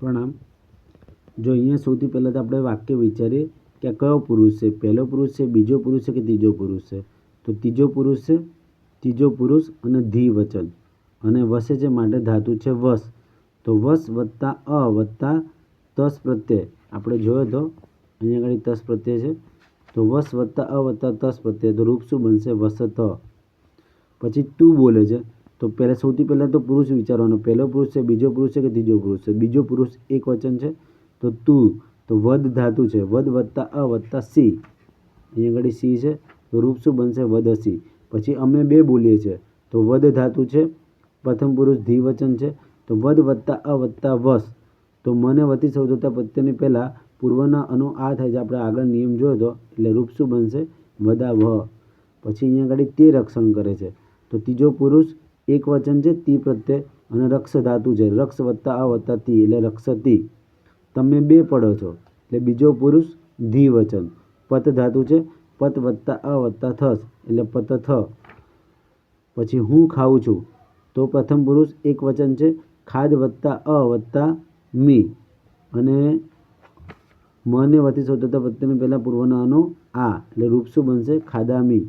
પ્રણામ. જો અહીંયા સૌથી પહેલાં તો આપણે વાક્ય વિચારીએ કે આ કયો પુરુષ છે? પહેલો પુરુષ છે, બીજો પુરુષ છે કે ત્રીજો પુરુષ છે? તો ત્રીજો પુરુષ છે, ત્રીજો પુરુષ અને ધી વચન અને વસે છે માટે ધાતુ છે વસ. તો વસ વત્તા અ વત્તા તસ પ્રત્યય. આપણે જોયો તો, અહીંયા આગળ તસ પ્રત્યય છે. તો વસ વત્તા અ વત્તા તસ પ્રત્યય. તો રૂપ શું બનશે? વસત. પછી તું બોલે છે. તો પહેલાં સૌથી પહેલાં તો પુરુષ વિચારવાનો. પહેલો પુરુષ છે, બીજો પુરુષ છે કે ત્રીજો પુરુષ છે? બીજો પુરુષ એક વચન છે? તો તું, તો વદ ધાતુ છે. વદ વત્તા અ વત્તા સી. અહીંયા આગળ સી છે, તો રૂપ શું બનશે? વદસી પછી અમે બે બોલીએ છીએ. તો વદ ધાતુ છે, પ્રથમ પુરુષ ધીવચન છે, તો વદ વત્તા અ વત્તા વસ. તો મને વતી સૌદતા પ્રત્યેની પહેલાં પૂર્વના અનુ આ થાય છે. આપણે આગળ નિયમ જોયો હતો એટલે રૂપ શું બનશે? વદા વ પછી અહીંયા આગળ તે રક્ષણ કરે છે. તો ત્રીજો પુરુષ એક વચન છે, તી પ્રત્યે અને રક્ષ ધાતુ છે. રક્ષ વત્તા અ વત્તા તી એટલે રક્ષતી તમે બે પડો છો, એટલે બીજો પુરુષ ધી વચન. પત ધાતુ છે, પત વત્તા અ વત્તા થસ, એટલે પત થ. પછી હું ખાઉં છું, તો પ્રથમ પુરુષ એક વચન છે, ખાદ વત્તા અ વત્તા મી. અને મને વતી શોધતા પ્રત્યેની પહેલાં પૂર્વનાનો આ, એટલે રૂપ બનશે? બનશે ખાદામી